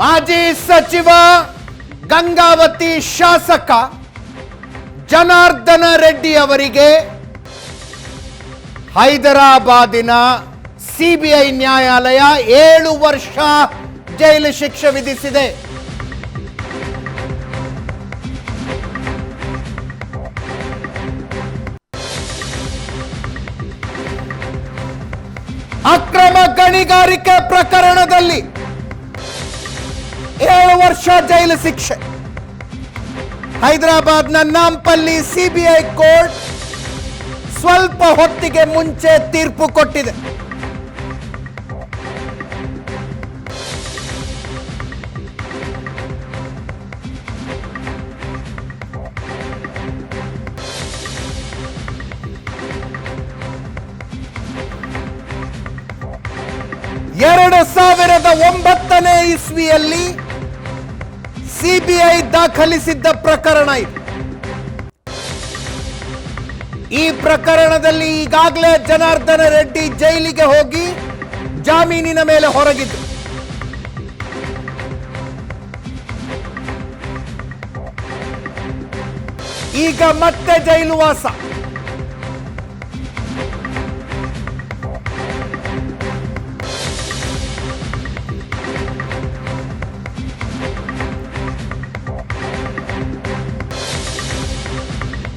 ಮಾಜಿ ಸಚಿವ, ಗಂಗಾವತಿ ಶಾಸಕ ಜನಾರ್ದನ ರೆಡ್ಡಿ ಅವರಿಗೆ ಹೈದರಾಬಾದಿನ ಸಿಬಿಐ ನ್ಯಾಯಾಲಯ ಏಳು ವರ್ಷ ಜೈಲು ಶಿಕ್ಷೆ ವಿಧಿಸಿದೆ. ಅಕ್ರಮ ಗಣಿಗಾರಿಕೆ ಪ್ರಕರಣದಲ್ಲಿ ಏಳು ವರ್ಷ ಜೈಲು ಶಿಕ್ಷೆ. ಹೈದರಾಬಾದ್ನ ನಾಂಪಲ್ಲಿ ಸಿಬಿಐ ಕೋರ್ಟ್ ಸ್ವಲ್ಪ ಹೊತ್ತಿಗೆ ಮುಂಚೆ ತೀರ್ಪು ಕೊಟ್ಟಿದೆ. ಎರಡು ಸಾವಿರದ ಒಂಬತ್ತನೇ ಇಸ್ವಿಯಲ್ಲಿ ಸಿಬಿಐ ದಾಖಲಿಸಿದ್ದ ಪ್ರಕರಣ ಇದು. ಈ ಪ್ರಕರಣದಲ್ಲಿ ಈಗಾಗಲೇ ಜನಾರ್ದನ ರೆಡ್ಡಿ ಜೈಲಿಗೆ ಹೋಗಿ ಜಾಮೀನಿನ ಮೇಲೆ ಹೊರಗಿದ್ದು. ಈಗ ಮತ್ತೆ ಜೈಲು ವಾಸ.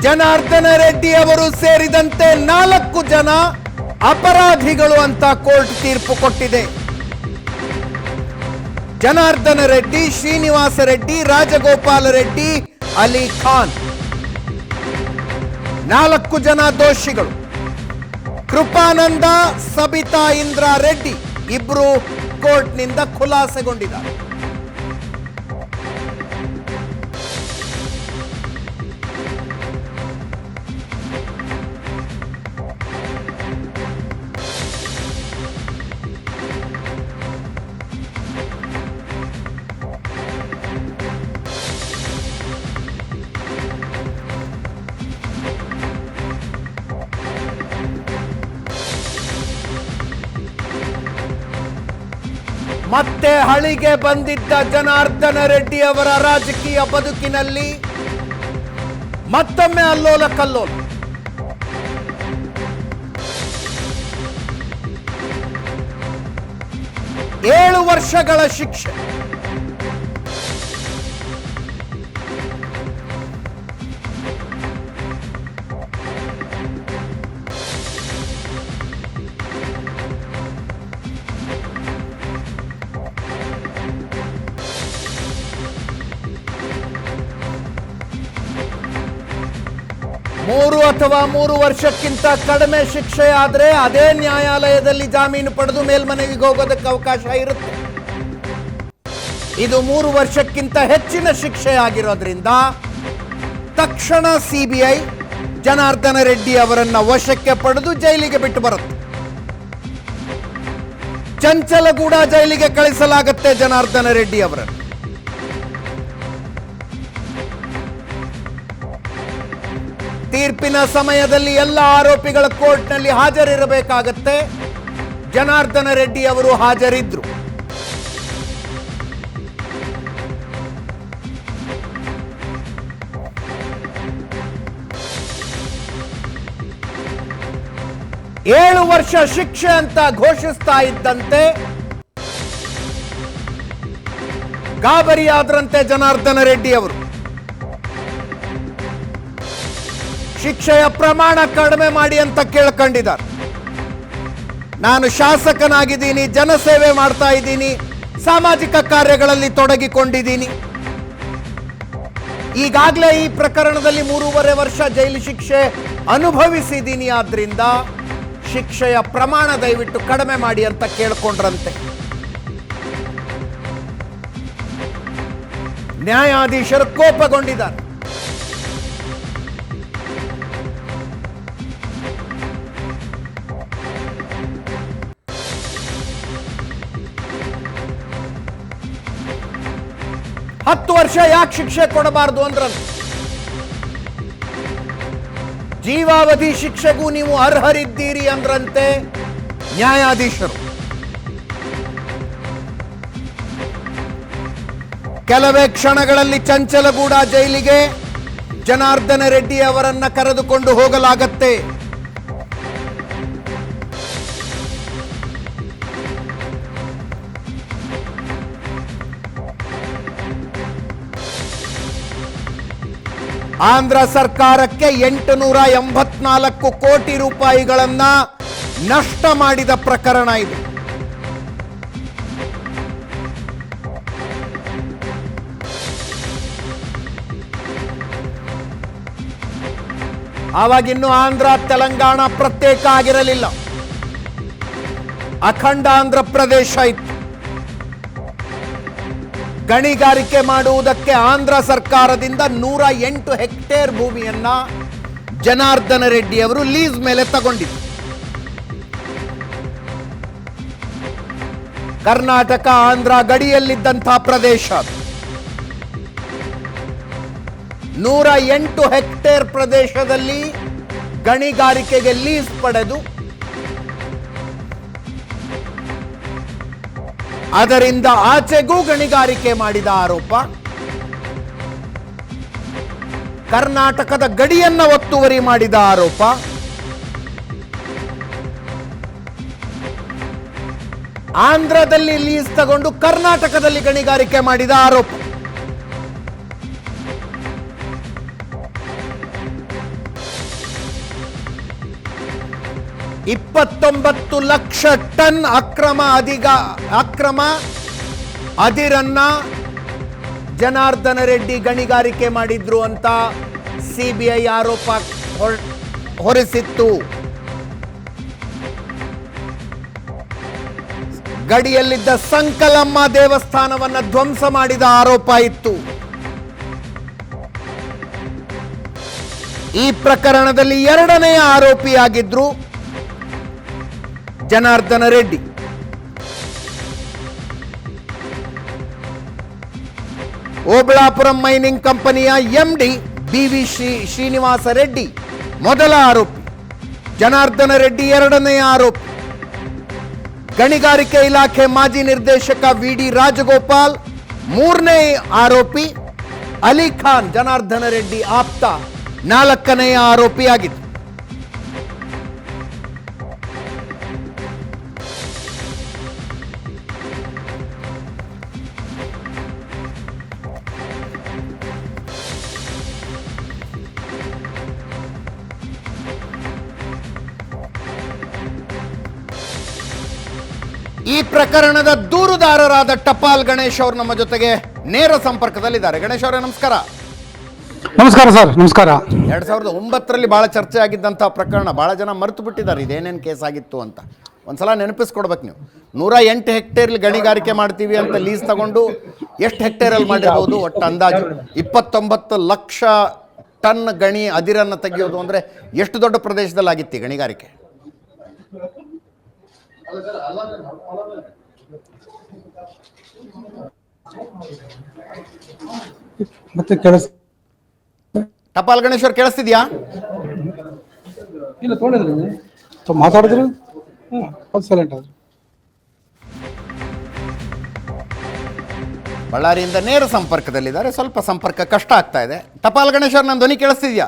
ಜನಾರ್ದನ ರೆಡ್ಡಿ ಅವರು ಸೇರಿದಂತೆ ನಾಲ್ಕು ಜನ ಅಪರಾಧಿಗಳು ಅಂತ ಕೋರ್ಟ್ ತೀರ್ಪು ಕೊಟ್ಟಿದೆ. ಜನಾರ್ದನ ರೆಡ್ಡಿ, ಶ್ರೀನಿವಾಸ ರೆಡ್ಡಿ, ರಾಜಗೋಪಾಲ ರೆಡ್ಡಿ, ಅಲಿ ಖಾನ್. ನಾಲ್ಕು ಜನ ದೋಷಿಗಳು. ಕೃಪಾನಂದ, ಸಬಿತಾ ಇಂದ್ರ ರೆಡ್ಡಿ ಇಬ್ರು ಕೋರ್ಟ್ನಿಂದ ಖುಲಾಸೆಗೊಂಡಿದ್ದಾರೆ. ಹಳಿಗೆ ಬಂದಿದ್ದ ಜನಾರ್ದನ ರೆಡ್ಡಿ ಅವರ ರಾಜಕೀಯ ಬದುಕಿನಲ್ಲಿ ಮತ್ತೊಮ್ಮೆ ಅಲ್ಲೋಲ ಕಲ್ಲೋಲ. ಏಳು ವರ್ಷಗಳ ಶಿಕ್ಷೆ. ಅಥವಾ ಮೂರು ವರ್ಷಕ್ಕಿಂತ ಕಡಿಮೆ ಶಿಕ್ಷೆ ಆದರೆ ಅದೇ ನ್ಯಾಯಾಲಯದಲ್ಲಿ ಜಾಮೀನು ಪಡೆದು ಮೇಲ್ಮನವಿಗೆ ಹೋಗೋದಕ್ಕೆ ಅವಕಾಶ ಇರುತ್ತೆ. ಇದು ಮೂರು ವರ್ಷಕ್ಕಿಂತ ಹೆಚ್ಚಿನ ಶಿಕ್ಷೆ ಆಗಿರೋದ್ರಿಂದ ತಕ್ಷಣ ಸಿಬಿಐ ಜನಾರ್ದನ ರೆಡ್ಡಿ ಅವರನ್ನ ವಶಕ್ಕೆ ಪಡೆದು ಜೈಲಿಗೆ ಬಿಟ್ಟು ಬರುತ್ತೆ. ಚಂಚಲಗೂಡ ಜೈಲಿಗೆ ಕಳಿಸಲಾಗುತ್ತೆ ಜನಾರ್ದನ ರೆಡ್ಡಿ ಅವರನ್ನು. ತೀರ್ಪಿನ ಸಮಯದಲ್ಲಿ ಎಲ್ಲ ಆರೋಪಿಗಳ ಕೋರ್ಟ್ನಲ್ಲಿ ಹಾಜರಿರಬೇಕಾಗತ್ತೆ. ಜನಾರ್ದನ ರೆಡ್ಡಿ ಅವರು ಹಾಜರಿದ್ರು. ಏಳು ವರ್ಷ ಶಿಕ್ಷೆ ಅಂತ ಘೋಷಿಸ್ತಾ ಇದ್ದಂತೆ ಗಾಬರಿಯಾದ್ರಂತೆ ಜನಾರ್ದನ ರೆಡ್ಡಿ ಅವರು. ಶಿಕ್ಷೆಯ ಪ್ರಮಾಣ ಕಡಿಮೆ ಮಾಡಿ ಅಂತ ಕೇಳ್ಕೊಂಡಿದ್ದಾರೆ. ನಾನು ಶಾಸಕನಾಗಿದ್ದೀನಿ, ಜನಸೇವೆ ಮಾಡ್ತಾ ಇದ್ದೀನಿ, ಸಾಮಾಜಿಕ ಕಾರ್ಯಗಳಲ್ಲಿ ತೊಡಗಿಕೊಂಡಿದ್ದೀನಿ. ಈಗಾಗಲೇ ಈ ಪ್ರಕರಣದಲ್ಲಿ ಮೂರುವರೆ ವರ್ಷ ಜೈಲು ಶಿಕ್ಷೆ ಅನುಭವಿಸಿದ್ದೀನಿ. ಆದ್ರಿಂದ ಶಿಕ್ಷೆಯ ಪ್ರಮಾಣ ದಯವಿಟ್ಟು ಕಡಿಮೆ ಮಾಡಿ ಅಂತ ಕೇಳ್ಕೊಂಡ್ರಂತೆ. ನ್ಯಾಯಾಧೀಶರು ಕೋಪಗೊಂಡಿದ್ದಾರೆ. ಹತ್ತು ವರ್ಷ ಯಾಕೆ ಶಿಕ್ಷೆ ಕೊಡಬಾರದು ಅಂದ್ರಂತ ಜೀವಾವಧಿ ಶಿಕ್ಷೆಗೂ ನೀವು ಅರ್ಹರಿದ್ದೀರಿ ಅಂದ್ರಂತೆ ನ್ಯಾಯಾಧೀಶರು. ಕೆಲವೇ ಕ್ಷಣಗಳಲ್ಲಿ ಚಂಚಲಗೂಡ ಜೈಲಿಗೆ ಜನಾರ್ದನ ರೆಡ್ಡಿ ಅವರನ್ನ ಕರೆದುಕೊಂಡು ಹೋಗಲಾಗತ್ತೆ. ಆಂಧ್ರ ಸರ್ಕಾರಕ್ಕೆ ಎಂಟುನೂರ ಎಂಬತ್ನಾಲ್ಕು ಕೋಟಿ ರೂಪಾಯಿಗಳನ್ನ ನಷ್ಟ ಮಾಡಿದ ಪ್ರಕರಣ ಇದು. ಆವಾಗಿನ್ನು ಆಂಧ್ರ, ತೆಲಂಗಾಣ ಪ್ರತ್ಯೇಕ ಆಗಿರಲಿಲ್ಲ. ಅಖಂಡ ಆಂಧ್ರ ಪ್ರದೇಶ ಇತ್ತು. ಗಣಿಗಾರಿಕೆ ಮಾಡುವುದಕ್ಕೆ ಆಂಧ್ರ ಸರ್ಕಾರದಿಂದ ನೂರ ಎಂಟು ಹೆಕ್ಟೇರ್ ಭೂಮಿಯನ್ನ ಜನಾರ್ದನ ರೆಡ್ಡಿ ಅವರು ಲೀಸ್ ಮೇಲೆ ತಗೊಂಡಿದ್ರು ಕರ್ನಾಟಕ ಆಂಧ್ರ ಗಡಿಯಲ್ಲಿದ್ದಂತಹ ಪ್ರದೇಶ. ನೂರ ಎಂಟು ಹೆಕ್ಟೇರ್ ಪ್ರದೇಶದಲ್ಲಿ ಗಣಿಗಾರಿಕೆಗೆ ಲೀಸ್ ಪಡೆದು ಅದರಿಂದ ಆಚೆಗೂ ಗಣಿಗಾರಿಕೆ ಮಾಡಿದ ಆರೋಪ. ಕರ್ನಾಟಕದ ಗಡಿಯನ್ನ ಒತ್ತುವರಿ ಮಾಡಿದ ಆರೋಪ. ಆಂಧ್ರದಲ್ಲಿ ಲೀಸ್ ತಗೊಂಡು ಕರ್ನಾಟಕದಲ್ಲಿ ಗಣಿಗಾರಿಕೆ ಮಾಡಿದ ಆರೋಪ. ಇಪ್ಪತ್ತೊಂಬತ್ತು ಲಕ್ಷ ಟನ್ ಅಕ್ರಮ ಅಧಿಗ, ಅಕ್ರಮ ಅದಿರನ್ನ ಜನಾರ್ದನ ರೆಡ್ಡಿ ಗಣಿಗಾರಿಕೆ ಮಾಡಿದ್ರು ಅಂತ ಸಿಬಿಐ ಆರೋಪ ಹೊರ್- ಹೊರಿಸಿತ್ತು. ಗಡಿಯಲ್ಲಿದ್ದ ಸಂಕಲಮ್ಮ ದೇವಸ್ಥಾನವನ್ನ ಧ್ವಂಸ ಮಾಡಿದ ಆರೋಪ ಇತ್ತು. ಈ ಪ್ರಕರಣದಲ್ಲಿ ಎರಡನೆಯ ಆರೋಪಿಯಾಗಿದ್ರು. ಜನಾರ್ದನ ರೆಡ್ಡಿ ಓಬಳಾಪುರಂ ಮೈನಿಂಗ್ ಕಂಪನಿಯ MD B V Shri Srinivasa Reddy ಮೊದಲ ಆರೋಪಿ ಜನಾರ್ದನ ರೆಡ್ಡಿ ಎರಡನೆಯ ಆರೋಪಿ ಗಣಿಗಾರಿಕೆ ಇಲಾಖೆ ಮಾಜಿ ನಿರ್ದೇಶಕ ವಿ ಡಿ ರಾಜಗೋಪಾಲ್ ಮೂರನೇ ಆರೋಪಿ ಅಲಿ ಖಾನ್ ಜನಾರ್ದನ ರೆಡ್ಡಿ ಆಪ್ತ ನಾಲ್ಕನೆಯ ಆರೋಪಿಯಾಗಿತ್ತು ಪ್ರಕರಣದ ದೂರುದಾರರಾದ ಟಪಾಲ್ ಗಣೇಶ್ ಅವರು ನಮ್ಮ ಜೊತೆಗೆ ನೇರ ಸಂಪರ್ಕದಲ್ಲಿದ್ದಾರೆ. ಗಣೇಶ್ ಅವರೇ ನಮಸ್ಕಾರ. ನಮಸ್ಕಾರ ಸರ್ ನಮಸ್ಕಾರ. ಎರಡ್ ಸಾವಿರದ ಒಂಬತ್ತರಲ್ಲಿ ಬಹಳ ಚರ್ಚೆ ಆಗಿದ್ದಂಥ ಪ್ರಕರಣ ಬಹಳ ಜನ ಮರೆತು ಬಿಟ್ಟಿದ್ದಾರೆ ಇದೇನೇನು ಕೇಸ್ ಆಗಿತ್ತು ಅಂತ. ಒಂದ್ಸಲ ನೆನಪಿಸ್ಕೊಡ್ಬೇಕು ನೀವು. ನೂರ ಎಂಟು ಹೆಕ್ಟೇರ್ಲಿ ಗಣಿಗಾರಿಕೆ ಮಾಡ್ತೀವಿ ಅಂತ ಲೀಸ್ ತಗೊಂಡು ಎಷ್ಟು ಹೆಕ್ಟೇರಲ್ಲಿ ಮಾಡಿರ್ಬೋದು? ಒಟ್ಟು ಅಂದಾಜು ಇಪ್ಪತ್ತೊಂಬತ್ತು ಲಕ್ಷ ಟನ್ ಗಣಿ ಅದಿರನ್ನು ತೆಗೆಯೋದು ಅಂದರೆ ಎಷ್ಟು ದೊಡ್ಡ ಪ್ರದೇಶದಲ್ಲಿ ಆಗಿತ್ತು ಈ ಗಣಿಗಾರಿಕೆ? ಮತ್ತೆ ಕೆಲಸ ಟಪಾಲ್ ಗಣೇಶ್ವರ್ ಕೇಳಿಸ್ತಿದ್ಯಾ? ಇಲ್ಲ ತೊಗೊಂಡಿದ್ರಿ ಮಾತಾಡಿದ್ರು? ಹ್ಞೂ ಅದು ಸೈಲೆಂಟ್ ಆದ್ರು. ಬಳ್ಳಾರಿಯಿಂದ ನೇರ ಸಂಪರ್ಕದಲ್ಲಿದ್ದಾರೆ. ಸ್ವಲ್ಪ ಸಂಪರ್ಕ ಕಷ್ಟ ಆಗ್ತಾ ಇದೆ. ಟಪಾಲ್ ಗಣೇಶ್ವರ್ ನನ್ನ ಧ್ವನಿ ಕೇಳಿಸ್ತಿದ್ಯಾ?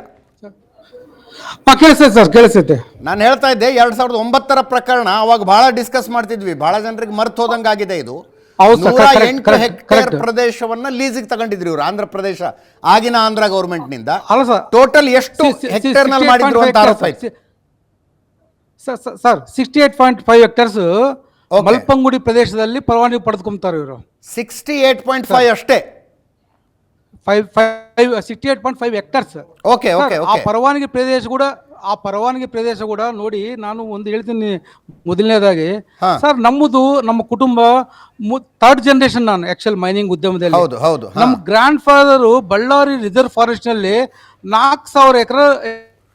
ಹಾಂ ಕೇಳಿಸ್ತೈತೆ ಸರ್ ಕೇಳಿಸ್ತೈತೆ ನಾನು ಹೇಳ್ತಾ ಇದ್ದೆ ಎರಡ್ ಸಾವಿರದ ಒಂಬತ್ತರ ಪ್ರಕರಣ ಅವಾಗ ಬಹಳ ಡಿಸ್ಕಸ್ ಮಾಡ್ತಿದ್ವಿ. ಬಹಳ ಜನರಿಗೆ ಮರ್ತು ಹೋದಂಗಾಗಿದೆ ಇದು. ಹೌದು ಸರ್, ನೂರ correct, ಎಂಟು correct, ಹೆಕ್ಟೇರ್ correct. ಪ್ರದೇಶವನ್ನ ಲೀಸಿಗೆ ತಗೊಂಡಿದ್ರು ಇವರು ಆಂಧ್ರ ಪ್ರದೇಶ ಆಗಿನ ಆಂಧ್ರ ಗೌರ್ಮೆಂಟ್ನಿಂದ ಅಲ್ಲ ಸರ್ ಟೋಟಲ್ ಎಷ್ಟು ಹೆಕ್ಟೇರ್ನಲ್ಲಿ ಮಾಡಿದ್ರು ಅಂತ ಆರೋಪ ಇತ್ತು sir sixty eight point five hectares Okay. Malpanagudi ಪ್ರದೇಶದಲ್ಲಿ ಪರವಾನಗಿ ಪಡೆದುಕೊಂತಾರೆ ಇವರು. ಸಿಕ್ಸ್ಟಿ ಏಟ್ ಪಾಯಿಂಟ್ ಫೈವ್ ಅಷ್ಟೇ. Five sixty eight point five hectares okay okay ಆ ಪರವಾನಗಿ ಪ್ರದೇಶ ಕೂಡ ಆ ಪರವಾನಗಿ ಪ್ರದೇಶ ಕೂಡ ನೋಡಿ ನಾನು ಒಂದು ಹೇಳ್ತೀನಿ ಮೊದಲನೇದಾಗಿ. ಸರ್ ನಮ್ಮದು ನಮ್ಮ ಕುಟುಂಬ ಥರ್ಡ್ ಜನರೇಷನ್ ನಾನು ಆಕ್ಚುಲ್ ಮೈನಿಂಗ್ ಉದ್ಯಮದಲ್ಲಿ. ಹೌದು ಹೌದು ನಮ್ಮ ಗ್ರ್ಯಾಂಡ್ ಫಾದರ್ ಬಳ್ಳಾರಿ ರಿಸರ್ವ್ ಫಾರೆಸ್ಟ್ನಲ್ಲಿ ನಾಲ್ಕು ಸಾವಿರ ಎಕರೆ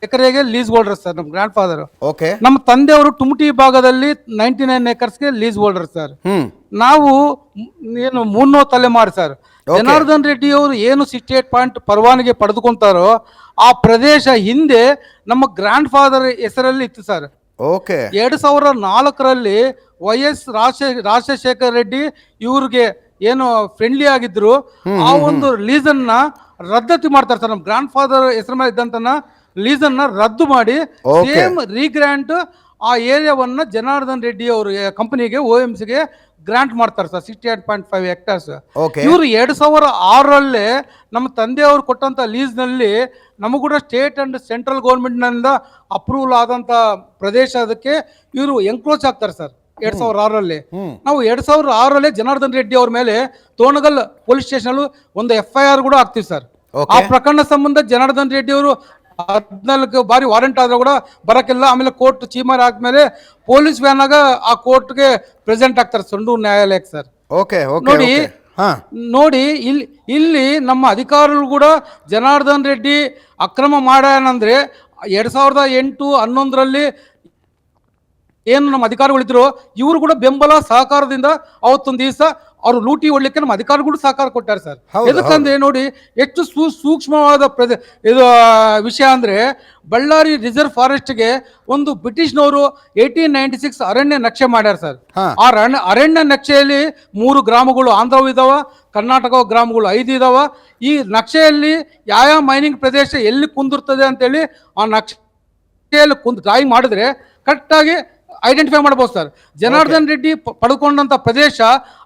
ಎಕರೆಗೆ ಲೀಸ್ ಹೋಲ್ಡರ್ ಸರ್ ನಮ್ಮ ಗ್ರ್ಯಾಂಡ್ ಫಾದರ್ ಓಕೆ ನಮ್ಮ ತಂದೆಯವರು ತುಮಟಿ ಭಾಗದಲ್ಲಿ ನೈಂಟಿ ನೈನ್ ಏಕರ್ಸ್ಗೆ ಲೀಸ್ ಹೋಲ್ಡರ್ ಸರ್ ನಾವು ಏನು ಮೂರ್ನೋ ತಲೆಮಾರು ಸರ್ ಜನಾರ್ದನ್ ರೆಡ್ಡಿ ಅವರು ಏನು ಸಿಕ್ಸ್ಟಿ ಏಟ್ ಪಾಯಿಂಟ್ ಪರವಾನಗಿ ಪಡೆದುಕೊಂತಾರೋ ಆ ಪ್ರದೇಶ ಹಿಂದೆ ನಮ್ಮ ಗ್ರ್ಯಾಂಡ್ ಫಾದರ್ ಹೆಸರಲ್ಲಿ ಇತ್ತು ಸರ್ ಓಕೆ ಎರಡು ಸಾವಿರ ನಾಲ್ಕರಲ್ಲಿ ವೈ ಎಸ್ ರಾಜಶೇ ರಾಜಶೇಖರ್ ರೆಡ್ಡಿ ಇವ್ರಿಗೆ ಏನು ಫ್ರೆಂಡ್ಲಿ ಆಗಿದ್ರು ಆ ಒಂದು ಲೀಸನ್ನ ರದ್ದತಿ ಮಾಡ್ತಾರೆ ಸರ್ ನಮ್ಮ ಗ್ರ್ಯಾಂಡ್ ಫಾದರ್ ಹೆಸರು ಮೇಲೆ ಇದ್ದಂತನ ಲೀಸನ್ನ ರದ್ದು ಮಾಡಿ ಸೇಮ್ ರೀಗ್ರಾಂಟ್ ಆ ಏರಿಯಾವನ್ನು ಜನಾರ್ದನ್ ರೆಡ್ಡಿ ಅವರು ಕಂಪನಿಗೆ ಓ ಎಂ ಸಿಗೆ ಗ್ರಾಂಟ್ ಮಾಡ್ತಾರೆ sir sixty eight point five hectares okay ಇವರು ಎರಡು ಸಾವಿರ ಆರರಲ್ಲೇ ನಮ್ಮ ತಂದೆಯವರು ಕೊಟ್ಟಂಥ ಲೀಸ್ನಲ್ಲಿ ನಮಗೂ ಕೂಡ ಸ್ಟೇಟ್ ಆ್ಯಂಡ್ ಸೆಂಟ್ರಲ್ ಗೌರ್ಮೆಂಟ್ನಿಂದ ಅಪ್ರೂವಲ್ ಆದಂಥ ಪ್ರದೇಶ ಅದಕ್ಕೆ ಇವರು ಎಂಕ್ರೋಚ್ ಆಗ್ತಾರೆ ಸರ್ ಎರಡು ಸಾವಿರ ಆರರಲ್ಲಿ ನಾವು ಎರಡು ಸಾವಿರದ ಆರರಲ್ಲಿ ಜನಾರ್ದನ್ ರೆಡ್ಡಿ ಅವ್ರ ಮೇಲೆ ತೋಣಗಲ್ ಪೊಲೀಸ್ ಸ್ಟೇಷನ್ ಒಂದು ಎಫ್ ಐ ಆರ್ ಕೂಡ ಆಗ್ತೀವಿ ಸರ್. ಆ ಪ್ರಕರಣ ಸಂಬಂಧ ಜನಾರ್ದನ್ ರೆಡ್ಡಿ ಅವರು ಹದಿನಾಲ್ಕು ಬಾರಿ ವಾರೆಂಟ್ ಆದರೂ ಕೂಡ ಬರಕ್ಕಿಲ್ಲ. ಆಮೇಲೆ ಕೋರ್ಟ್ ಚೀಮರ್ ಆದ್ಮೇಲೆ ಪೊಲೀಸ್ ವ್ಯಾನ್ ಆಗ ಆ ಕೋರ್ಟ್ಗೆ ಪ್ರೆಸೆಂಟ್ ಆಗ್ತಾರೆ ಸಂಡೂರು ನ್ಯಾಯಾಲಯಕ್ಕೆ ಸರ್. ಓಕೆ ಓಕೆ ನೋಡಿ ಹಾ. ನೋಡಿ ಇಲ್ಲಿ ಇಲ್ಲಿ ನಮ್ಮ ಅಧಿಕಾರಿಗಳು ಕೂಡ ಜನಾರ್ದನ್ ರೆಡ್ಡಿ ಅಕ್ರಮ ಮಾಡ್ಯಾನಂದ್ರೆ ಎರಡು ಸಾವಿರದ ಎಂಟು ಹನ್ನೊಂದರಲ್ಲಿ ಏನು ನಮ್ಮ ಅಧಿಕಾರಿಗಳಿದ್ರು ಇವರು ಕೂಡ ಬೆಂಬಲ ಸಹಕಾರದಿಂದ ಅವತ್ತೊಂದು ದಿವಸ ಅವರು ಲೂಟಿ ಹೊಡ್ಲಿಕ್ಕೆ ನಮ್ಮ ಅಧಿಕಾರಿಗಳು ಸಹಕಾರ ಕೊಟ್ಟಾರೆ ಸರ್. ಎದಕ್ಕಂದ್ರೆ ನೋಡಿ ಹೆಚ್ಚು ಸೂ ಸೂಕ್ಷ್ಮವಾದ ಪ್ರದೇ ಇದು ವಿಷಯ ಅಂದ್ರೆ ಬಳ್ಳಾರಿ ರಿಸರ್ವ್ ಫಾರೆಸ್ಟ್ಗೆ ಒಂದು ಬ್ರಿಟಿಷ್ನವರು ಏಯ್ಟೀನ್ ನೈಂಟಿ ಸಿಕ್ಸ್ ಅರಣ್ಯ ನಕ್ಷೆ ಮಾಡ್ಯಾರ ಸರ್. ಆ ಅರಣ್ಯ ಅರಣ್ಯ ನಕ್ಷೆಯಲ್ಲಿ ಮೂರು ಗ್ರಾಮಗಳು ಆಂಧ್ರವು ಇದಾವ ಕರ್ನಾಟಕ ಗ್ರಾಮಗಳು ಐದು ಇದಾವ. ಈ ನಕ್ಷೆಯಲ್ಲಿ ಯಾವ ಮೈನಿಂಗ್ ಪ್ರದೇಶ ಎಲ್ಲಿ ಕುಂದಿರ್ತದೆ ಅಂತೇಳಿ ಆ ನಕ್ಷೆಯಲ್ಲಿ ಕುಂದ್ ಡ್ರಾಯಿಂಗ್ ಮಾಡಿದ್ರೆ ಕರೆಕ್ಟಾಗಿ ಐಡೆಂಟಿಫೈ ಮಾಡ್ಬೋದು ಸರ್ ಜನಾರ್ದನ್ ರೆಡ್ಡಿ ಪಡ್ಕೊಂಡಂಥ ಪಡ್ಕೊಂಡಂತ ಪ್ರದೇಶ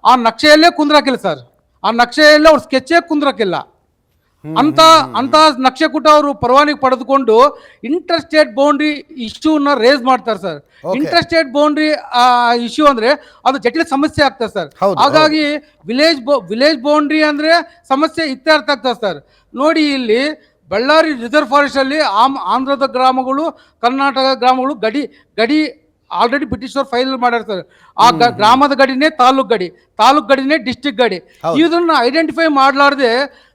ಆ ನಕ್ಷೆಯಲ್ಲೇ ಕುಂದ್ರಾಕಿಲ್ಲ ಸರ್ ಆ ನಕ್ಷೆಯಲ್ಲೇ ಅವ್ರ ಸ್ಕೆಚ್ಚೇ ಕುಂದ್ರಾಕಿಲ್ಲ. ಅಂತ ಅಂತ ನಕ್ಷೆ ಕೂಟ ಅವರು ಪರವಾನಿಗೆ ಪಡೆದುಕೊಂಡು ಇಂಟರ್ ಸ್ಟೇಟ್ ಬೌಂಡ್ರಿ ಇಶ್ಯೂನ ರೇಸ್ ಮಾಡ್ತಾರೆ sir interested interstate boundary issue ಅಂದ್ರೆ ಅದು ಜಟಿಲ ಸಮಸ್ಯೆ ಆಗ್ತದೆ ಸರ್ ಹಾಗಾಗಿ ವಿಲೇಜ್ ವಿಲೇಜ್ ಬೌಂಡ್ರಿ ಅಂದ್ರೆ ಸಮಸ್ಯೆ ಇತ್ಯರ್ಥ ಆಗ್ತದೆ ಸರ್ ನೋಡಿ ಇಲ್ಲಿ ಬಳ್ಳಾರಿ ರಿಸರ್ವ್ ಫಾರೆಸ್ಟ್ ಅಲ್ಲಿ ಆಮ್ ಆಂಧ್ರದ ಗ್ರಾಮಗಳು ಕರ್ನಾಟಕ ಗ್ರಾಮಗಳು ಗಡಿ ಗಡಿ ಆಲ್ರೆಡಿ ಬ್ರಿಟಿಷರು ಫೈಲ್ ಮಾಡಿರ್ತಾರೆ. ಸರ್ ಆ ಗ- ಗ್ರಾಮದ ಗಡಿನೇ ತಾಲೂಕ್ ಗಡಿ. ತಾಲೂಕ್ ಗಡಿನೇ ಡಿಸ್ಟಿಕ್ ಗಡಿ. ಇದನ್ನ ಐಡೆಂಟಿಫೈ ಮಾಡಲಾರ್ದೆ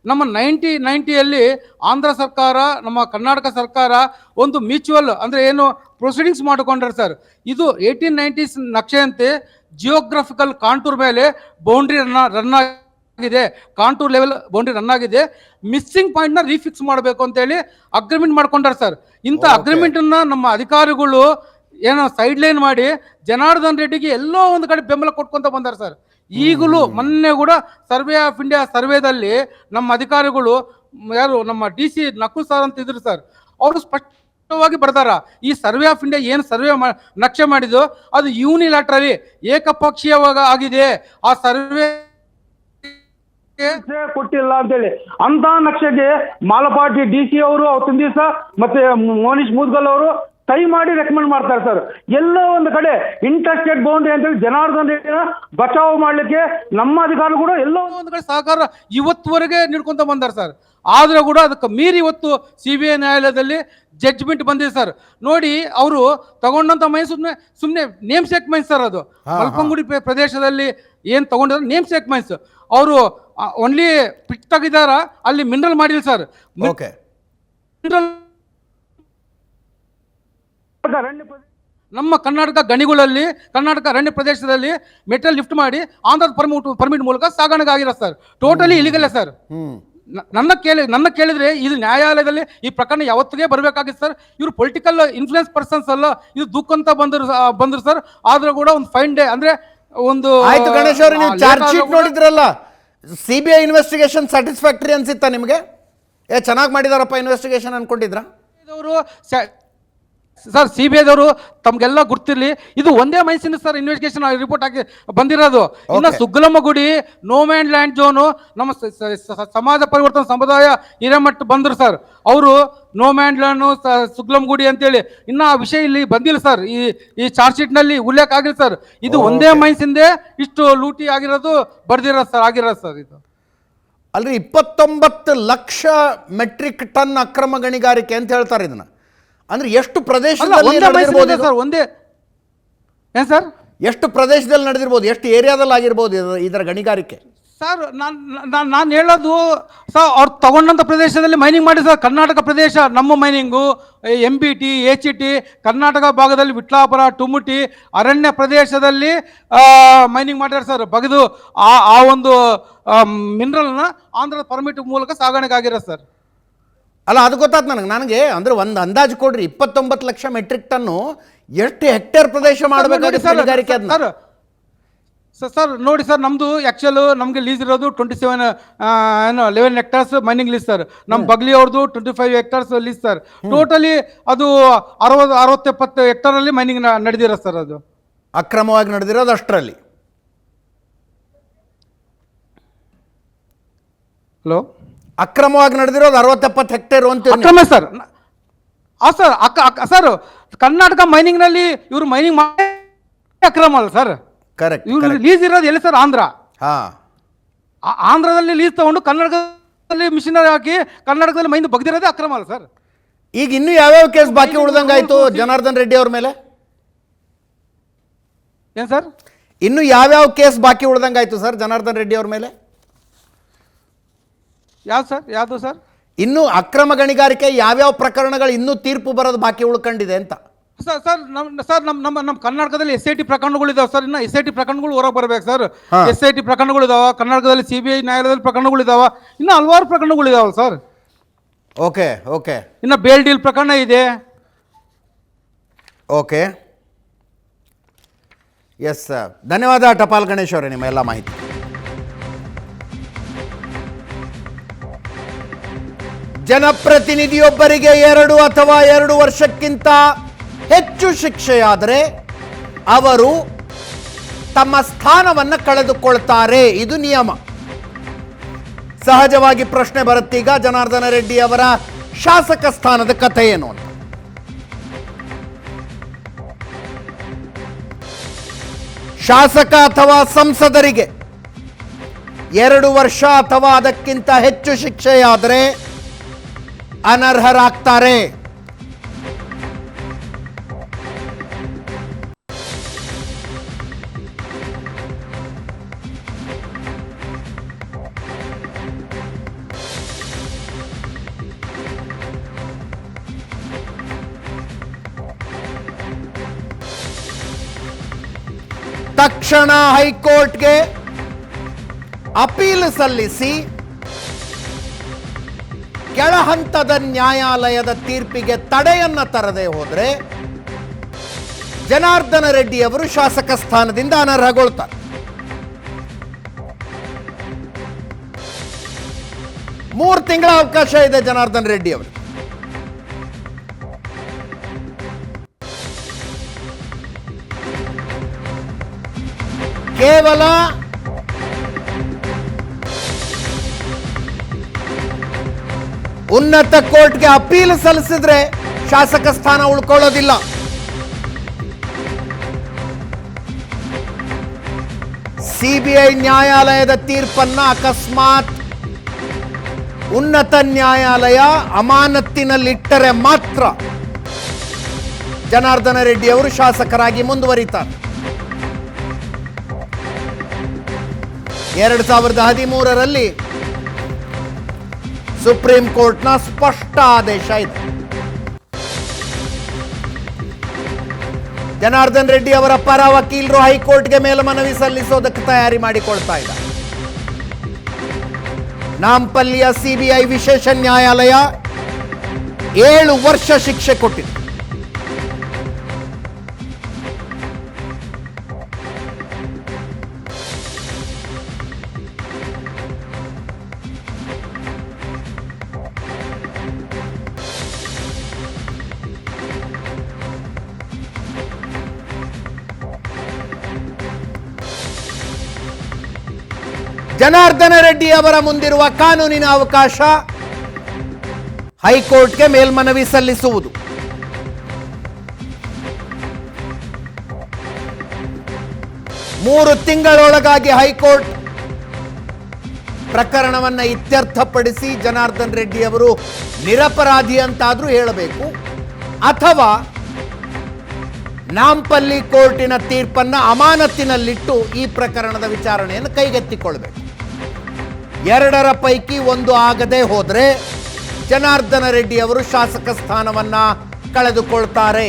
ನಮ್ಮ ನೈಂಟಿ ನೈಂಟಿಯಲ್ಲಿ ಆಂಧ್ರ ಸರ್ಕಾರ ನಮ್ಮ ಕರ್ನಾಟಕ ಸರ್ಕಾರ ಒಂದು ಮ್ಯೂಚುವಲ್ ಅಂದ್ರೆ ಏನು ಪ್ರೊಸೀಡಿಂಗ್ಸ್ ಮಾಡಿಕೊಂಡ್ರೆ ಸರ್. ಇದು ಏಯ್ಟೀನ್ ನೈಂಟೀಸ್ ನಕ್ಷೆಯಂತೆ ಜಿಯೋಗ್ರಫಿಕಲ್ ಕಾಂಟೂರ್ ಮೇಲೆ ಬೌಂಡ್ರಿ ರನ್ ರನ್ ಆಗಿದೆ. ಕಾಂಟೂರ್ ಲೆವೆಲ್ ಬೌಂಡ್ರಿ ರನ್ ಆಗಿದೆ. ಮಿಸ್ಸಿಂಗ್ ಪಾಯಿಂಟ್ನ ರೀಫಿಕ್ಸ್ ಮಾಡಬೇಕು ಅಂತೇಳಿ ಅಗ್ರಿಮೆಂಟ್ ಮಾಡ್ಕೊಂಡಾರೆ ಸರ್. ಇಂಥ ಅಗ್ರಿಮೆಂಟನ್ನು ನಮ್ಮ ಅಧಿಕಾರಿಗಳು ಏನೋ ಸೈಡ್ ಲೈನ್ ಮಾಡಿ ಜನಾರ್ದನ್ ರೆಡ್ಡಿಗೆ ಎಲ್ಲೋ ಒಂದು ಕಡೆ ಬೆಂಬಲ ಕೊಟ್ಕೊಂತ ಬಂದಾರೆ ಸರ್. ಈಗಲೂ ಮೊನ್ನೆ ಕೂಡ ಸರ್ವೆ ಆಫ್ ಇಂಡಿಯಾ ಸರ್ವೇದಲ್ಲಿ ನಮ್ಮ ಅಧಿಕಾರಿಗಳು ಯಾರು ನಮ್ಮ ಡಿ ಸಿ ನಕುಲ್ ಸರ್ ಅಂತ ಇದ್ರು ಸರ್ ಅವರು ಸ್ಪಷ್ಟವಾಗಿ ಬರ್ತಾರ ಈ ಸರ್ವೆ ಆಫ್ ಇಂಡಿಯಾ ಏನು ಸರ್ವೆ ಮಾ ನಕ್ಷೆ ಮಾಡಿದ್ದು ಅದು ಯೂನಿಲ್ಯಾಟ್ರಲಿ ಏಕಪಕ್ಷೀಯವಾಗ ಆಗಿದೆ. ಆ ಸರ್ವೆ ಕೊಟ್ಟಿಲ್ಲ ಅಂತೇಳಿ. ಅಂತ ನಕ್ಷೆಗೆ ಮಾಲಪಾಟಿ ಡಿ ಸಿ ಅವರು ದಿವಸ ಮತ್ತೆ ಮೋನಿಶ್ ಮೂದ್ಗಲ್ ಅವರು ಸಹಿ ಮಾಡಿ ರೆಕಮೆಂಡ್ ಮಾಡ್ತಾರೆ ಸರ್ ಎಲ್ಲೋ ಒಂದು ಕಡೆ ಇಂಟರ್ ಸ್ಟೇಟ್ ಬೌಂಡ್ರಿ ಅಂತೇಳಿ ಜನಾರ್ದನ್ ರೆಡ್ಡಿನ ಬಚಾವ್ ಮಾಡ್ಲಿಕ್ಕೆ ನಮ್ಮ ಅಧಿಕಾರಿಗಳು ಕೂಡ ಎಲ್ಲೋ ಒಂದು ಕಡೆ ಸಹಕಾರ ಇವತ್ತುವರೆಗೆ ನೀಡ್ಕೊಂತ ಬಂದಾರೆ ಸರ್ ಆದ್ರೆ ಕೂಡ ಅದಕ್ಕೆ ಮೀರಿ ಇವತ್ತು ಸಿ ಬಿ ಐ ನ್ಯಾಯಾಲಯದಲ್ಲಿ ಜಡ್ಜ್ಮೆಂಟ್ ಬಂದಿದೆ ಸರ್ ನೋಡಿ ಅವರು ತಗೊಂಡಂತ ಮೈನ್ ಸುಮ್ಮನೆ ಸುಮ್ಮನೆ ನೇಮ್ ಸೇಕ್ ಮೈನ್ಸ್ ಸರ್ ಅದು ಮಲ್ಪಂಗುಡಿ ಪ್ರದೇಶದಲ್ಲಿ ಏನ್ ತಗೊಂಡಿದ್ರು ನೇಮ್ ಸೇಕ್ ಮೈನ್ಸ್ ಅವರು ಓನ್ಲಿ ಪಿಟ್ ತೆಗಿದಾರ ಅಲ್ಲಿ ಮಿನರಲ್ ಮಾಡಿಲ್ಲ ಸರ್ ಓಕೆ ಮಿನರಲ್ ನಮ್ಮ ಕರ್ನಾಟಕ ಗಣಿಗಳಲ್ಲಿ ಕರ್ನಾಟಕ ಅರಣ್ಯ ಪ್ರದೇಶದಲ್ಲಿ ಮೆಟಲ್ ಲಿಫ್ಟ್ ಮಾಡಿ ಆಂಧ್ರದ ಪರ್ಮಿಟ್ ಪರ್ಮಿಟ್ ಮೂಲಕ ಸಾಗಾಣಿಕೆ ಆಗಿರೋ ಸರ್ ಟೋಟಲಿ ಇಲ್ಲಿಗಲ್ಲ ಸರ್ ನನ್ನ ಕೇಳಿ ನನ್ನ ಕೇಳಿದ್ರೆ ಇದು ನ್ಯಾಯಾಲಯದಲ್ಲಿ ಈ ಪ್ರಕರಣ ಯಾವತ್ತಿಗೆ ಬರಬೇಕಾಗಿತ್ತು ಸರ್ ಇವರು ಪೊಲಿಟಿಕಲ್ ಇನ್ಫ್ಲೂಯೆನ್ಸ್ ಪರ್ಸನ್ಸ್ ಅಲ್ಲ. ಇದು ದುಃಖ ಅಂತ ಬಂದ್ರು ಬಂದ್ರು ಸರ್ ಆದ್ರೂ ಕೂಡ ಒಂದು ಫೈನ್ ಡೇ ಅಂದ್ರೆ ಒಂದು ಆಯ್ತು ಗಣೇಶ್ ಅವರು ನೀವು ಚಾರ್ಜ್ ಶೀಟ್ ನೋಡಿದ್ರಲ್ಲ C B I investigation satisfactory ಅನ್ಸಿತ್ತಾ ನಿಮಗೆ? ಏ ಚೆನ್ನಾಗಿ ಮಾಡಿದಾರಪ್ಪ ಇನ್ವೆಸ್ಟಿಗೇಷನ್ ಅನ್ಕೊಂಡಿದ್ರಾ? ಇದವರು ಸರ್ ಸಿ ಬಿ ಐದವರು ತಮ್ಗೆಲ್ಲ ಗುರ್ತಿರ್ಲಿ. ಇದು ಒಂದೇ ಮೈಸಿನ ಸರ್ ಇನ್ವೆಸ್ಟಿಗೇಷನ್ ರಿಪೋರ್ಟ್ ಹಾಕಿ ಬಂದಿರೋದು. ಇನ್ನು ಸುಗ್ಲಮ್ಮ ಗುಡಿ ನೋ ಮ್ಯಾಂಡ್ ಲ್ಯಾಂಡ್ ಜೋನು ನಮ್ಮ ಸ- ಸ- ಸ- ಸಮಾಜ ಪರಿವರ್ತನ ಸಮುದಾಯ ಹಿರೇಮಠ್ ಬಂದರು ಸರ್. ಅವರು ನೋ ಲ್ಯಾಂಡು ಸುಗ್ಲಂಗುಡಿ ಅಂತೇಳಿ. ಇನ್ನು ಆ ವಿಷಯ ಇಲ್ಲಿ ಬಂದಿಲ್ಲ ಸರ್. ಈ ಈ ಚಾರ್ಜ್ ಶೀಟ್ನಲ್ಲಿ ಉಲ್ಲೇಖ ಆಗಿಲ್ಲ ಸರ್. ಇದು ಒಂದೇ ಮೈಸಿಂದೆ ಇಷ್ಟು ಲೂಟಿ ಆಗಿರೋದು ಬರ್ದಿರೋದು ಸರ್ ಆಗಿರೋದು ಸರ್ ಇದು. ಅಲ್ರಿ ಇಪ್ಪತ್ತೊಂಬತ್ತು ಲಕ್ಷ ಮೆಟ್ರಿಕ್ ಟನ್ ಅಕ್ರಮ ಗಣಿಗಾರಿಕೆ ಅಂತ ಹೇಳ್ತಾರೆ ಇದನ್ನ. ಅಂದ್ರೆ ಎಷ್ಟು ಪ್ರದೇಶದಲ್ಲಿ ಒಂದೇ ಸರ್ ಒಂದೇ ಏನ್ ಸರ್? ಎಷ್ಟು ಪ್ರದೇಶದಲ್ಲಿ ನಡೆದಿರ್ಬೋದು? ಎಷ್ಟು ಏರಿಯಾದಲ್ಲಿ ಆಗಿರ್ಬೋದು ಇದು- ಇದರ ಗಣಿಗಾರಿಕೆ? ಸರ್ ನಾನು ನಾನು ಹೇಳೋದು ಸರ್ ಅವ್ರು ತಗೊಂಡಂಥ ಪ್ರದೇಶದಲ್ಲಿ ಮೈನಿಂಗ್ ಮಾಡಿ ಸರ್ ಕರ್ನಾಟಕ ಪ್ರದೇಶ ನಮ್ಮ mining M B T H E T Karnataka ಭಾಗದಲ್ಲಿ ವಿಟ್ಲಾಪುರ ಟುಮುಟಿ ಅರಣ್ಯ ಪ್ರದೇಶದಲ್ಲಿ ಮೈನಿಂಗ್ ಮಾಡ್ಯಾರ ಸರ್. ಬಗೆದು ಆ ಆ ಒಂದು ಮಿನರಲ್ನ ಆಂಧ್ರದ ಪರ್ಮಿಟ್ ಮೂಲಕ ಸಾಗಾಣಿಕೆ ಆಗಿರೋ ಸರ್. ಅಲ್ಲ ಅದು ಗೊತ್ತಾಯ್ತು ನನಗೆ. ನನಗೆ ಅಂದ್ರೆ ಒಂದು ಅಂದಾಜು ಕೊಡ್ರಿ ಇಪ್ಪತ್ತೊಂಬತ್ತು ಲಕ್ಷ ಮೆಟ್ರಿಕ್ ಟನ್ನು ಎಷ್ಟು ಹೆಕ್ಟೇರ್ ಪ್ರದೇಶ ಮಾಡಬೇಕಾಗುತ್ತೆ ಅದನ್ನ ಸರ್ ಸರ್ ಸರ್ ನೋಡಿ ಸರ್ ನಮ್ಮದು ಆ್ಯಕ್ಚುಲು ನಮಗೆ ಲೀಸ್ ಇರೋದು ಟ್ವೆಂಟಿ ಸೆವೆನ್ ಏನು eleven hectares mining lease sir. ನಮ್ಮ ಬಗ್ಲಿ ಅವ್ರದ್ದು twenty five hectares lease sir totally ಅದು ಅರವತ್ತು ಅರವತ್ತೆಪ್ಪತ್ತು ಹೆಕ್ಟರಲ್ಲಿ ಮೈನಿಂಗ್ ನಡೆದಿರೋ ಸರ್ ಅದು. ಅಕ್ರಮವಾಗಿ ನಡೆದಿರೋದು ಅಷ್ಟರಲ್ಲಿ. ಹಲೋ ಅಕ್ರಮವಾಗಿ ನಡೆದಿರೋದು ಅರವತ್ತೆಪ್ಪತ್ತು ಹೆಕ್ಟೇರ್ ಅಂತ ಅಕ್ರಮ ಸರ್. ಹಾಂ ಸರ್ ಅಕ್ಕ ಅಕ್ಕ ಸರ್ ಕರ್ನಾಟಕ ಮೈನಿಂಗ್ನಲ್ಲಿ ಇವರು ಮೈನಿಂಗ್ ಮಾಡಿ ಅಕ್ರಮ ಅಲ್ಲ ಸರ್. ಕರೆಕ್ಟ್ ಇವ್ರು ಲೀಸ್ ಇರೋದು ಎಲ್ಲಿ ಸರ್? ಆಂಧ್ರ. ಹಾ. ಆ- ಆಂಧ್ರದಲ್ಲಿ ಲೀಸ್ ತಗೊಂಡು ಕರ್ನಾಟಕದಲ್ಲಿ ಮಿಷಿನರಿ ಹಾಕಿ ಕರ್ನಾಟಕದಲ್ಲಿ ಮೈನ್ ಬಗ್ದಿರೋದೇ ಅಕ್ರಮ ಅಲ್ಲ ಸರ್. ಈಗ ಇನ್ನೂ ಯಾವ್ಯಾವ ಕೇಸ್ ಬಾಕಿ ಉಳ್ದಂಗಾಯ್ತು ಜನಾರ್ದನ್ ರೆಡ್ಡಿ ಅವ್ರ ಮೇಲೆ? ಏನು ಸರ್? ಇನ್ನು ಯಾವ್ಯಾವ ಕೇಸ್ ಬಾಕಿ ಉಳ್ದಂಗಾಯ್ತು ಸರ್ ಜನಾರ್ದನ್ ರೆಡ್ಡಿ ಅವ್ರ ಮೇಲೆ? ಯಾವ್ದು ಸರ್? ಯಾವುದು ಸರ್? ಇನ್ನು ಅಕ್ರಮ ಗಣಿಗಾರಿಕೆ ಯಾವ್ಯಾವ ಪ್ರಕರಣಗಳು ಇನ್ನೂ ತೀರ್ಪು ಬರೋದು ಬಾಕಿ ಉಳ್ಕೊಂಡಿದೆ ಅಂತ. ಸರ್ ಸರ್ ನಮ್ಮ ಸರ್ ನಮ್ಮ ನಮ್ಮ ನಮ್ಮ ಕರ್ನಾಟಕದಲ್ಲಿ ಎಸ್ ಐ ಟಿ ಪ್ರಕರಣಗಳು ಇದಾವೆ ಸರ್. ಇನ್ನು ಎಸ್ ಐ ಟಿ ಪ್ರಕರಣಗಳು ಹೊರಗೆ ಬರಬೇಕು ಸರ್. ಎಸ್ ಐ ಟಿ ಪ್ರಕರಣಗಳು ಇದಾವೆ ಕರ್ನಾಟಕದಲ್ಲಿ ಸಿ ಬಿ ಐ ನ್ಯಾಯಾಲಯದಲ್ಲಿ ಪ್ರಕರಣಗಳು ಇದಾವೆ ಇನ್ನು ಹಲವಾರು ಪ್ರಕರಣಗಳು ಇದಾವೆ ಸರ್. Okay okay. ಇನ್ನು ಬೇಲ್ ಡೀಲ್ ಪ್ರಕರಣ ಇದೆ. ಓಕೆ. Yes sir. ಧನ್ಯವಾದ ಟಪಾಲ್ ಗಣೇಶ್ ಅವರೇ ನಿಮ್ಮ ಎಲ್ಲ ಮಾಹಿತಿ. ಜನಪ್ರತಿನಿಧಿಯೊಬ್ಬರಿಗೆ ಎರಡು ಅಥವಾ ಎರಡು ವರ್ಷಕ್ಕಿಂತ ಹೆಚ್ಚು ಶಿಕ್ಷೆಯಾದರೆ ಅವರು ತಮ್ಮ ಸ್ಥಾನವನ್ನು ಕಳೆದುಕೊಳ್ತಾರೆ. ಇದು ನಿಯಮ. ಸಹಜವಾಗಿ ಪ್ರಶ್ನೆ ಬರುತ್ತೀಗ ಜನಾರ್ದನ ರೆಡ್ಡಿ ಅವರ ಶಾಸಕ ಸ್ಥಾನದ ಕಥೆ ಏನು ಅಂತ. ಶಾಸಕ ಅಥವಾ ಸಂಸದರಿಗೆ ಎರಡು ವರ್ಷ ಅಥವಾ ಅದಕ್ಕಿಂತ ಹೆಚ್ಚು ಶಿಕ್ಷೆಯಾದರೆ ಅನರ್ಹರಾಗ್ತಾರೆ ತಕ್ಷಣ ಹೈಕೋರ್ಟ್ಗೆ ಅಪೀಲ್ ಸಲ್ಲಿಸಿ ಕೆಳಹಂತದ ನ್ಯಾಯಾಲಯದ ತೀರ್ಪಿಗೆ ತಡೆಯನ್ನ ತರದೆ ಹೋದರೆ ಜನಾರ್ದನ ರೆಡ್ಡಿ ಅವರು ಶಾಸಕ ಸ್ಥಾನದಿಂದ ಅನರ್ಹಗೊಳ್ತಾರೆ. ಮೂರು ತಿಂಗಳ ಅವಕಾಶ ಇದೆ ಜನಾರ್ದನ್ ರೆಡ್ಡಿ ಅವರು ಕೇವಲ ಉನ್ನತ ಕೋರ್ಟ್ಗೆ ಅಪೀಲ್ ಸಲ್ಲಿಸಿದ್ರೆ ಶಾಸಕ ಸ್ಥಾನ ಉಳ್ಕೊಳ್ಳೋದಿಲ್ಲ. ಸಿಬಿಐ ನ್ಯಾಯಾಲಯದ ತೀರ್ಪನ್ನ ಅಕಸ್ಮಾತ್ ಉನ್ನತ ನ್ಯಾಯಾಲಯ ಅಮಾನತ್ತಿನಲ್ಲಿಟ್ಟರೆ ಮಾತ್ರ ಜನಾರ್ದನ ರೆಡ್ಡಿ ಅವರು ಶಾಸಕರಾಗಿ ಮುಂದುವರಿತಾರೆ. ಎರಡು ಸಾವಿರದ ಹದಿಮೂರರಲ್ಲಿ ಸುಪ್ರೀಂ ಕೋರ್ಟ್ನ ಸ್ಪಷ್ಟ ಆದೇಶ ಇದೆ ಜನಾರ್ದನ್ ರೆಡ್ಡಿ ಅವರ ಪರ ವಕೀಲರು ಹೈಕೋರ್ಟ್ಗೆ ಮೇಲ್ಮನವಿ ಸಲ್ಲಿಸೋದಕ್ಕೆ ತಯಾರಿ ಮಾಡಿಕೊಳ್ತಾ ಇದ್ದಾರೆ. ನಾಂಪಲ್ಲಿಯ ಸಿಬಿಐ ವಿಶೇಷ ನ್ಯಾಯಾಲಯ ಏಳು ವರ್ಷ ಶಿಕ್ಷೆ ಕೊಟ್ಟಿದೆ. ಜನಾರ್ದನ ರೆಡ್ಡಿ ಅವರ ಮುಂದಿರುವ ಕಾನೂನಿನ ಅವಕಾಶ ಹೈಕೋರ್ಟ್ಗೆ ಮೇಲ್ಮನವಿ ಸಲ್ಲಿಸುವುದು. ಮೂರು ತಿಂಗಳೊಳಗಾಗಿ ಹೈಕೋರ್ಟ್ ಪ್ರಕರಣವನ್ನು ಇತ್ಯರ್ಥಪಡಿಸಿ ಜನಾರ್ದನ್ ರೆಡ್ಡಿ ಅವರು ನಿರಪರಾಧಿ ಅಂತಾದರೂ ಹೇಳಬೇಕು. ಅಥವಾ ನಾಂಪಲ್ಲಿ ಕೋರ್ಟಿನ ತೀರ್ಪನ್ನು ಅಮಾನತ್ತಿನಲ್ಲಿಟ್ಟು ಈ ಪ್ರಕರಣದ ವಿಚಾರಣೆಯನ್ನು ಕೈಗೆತ್ತಿಕೊಳ್ಬೇಕು ಎರಡರ ಪೈಕಿ ಒಂದು ಆಗದೆ ಹೋದರೆ ಜನಾರ್ದನ ರೆಡ್ಡಿ ಅವರು ಶಾಸಕ ಸ್ಥಾನವನ್ನ ಕಳೆದುಕೊಳ್ತಾರೆ.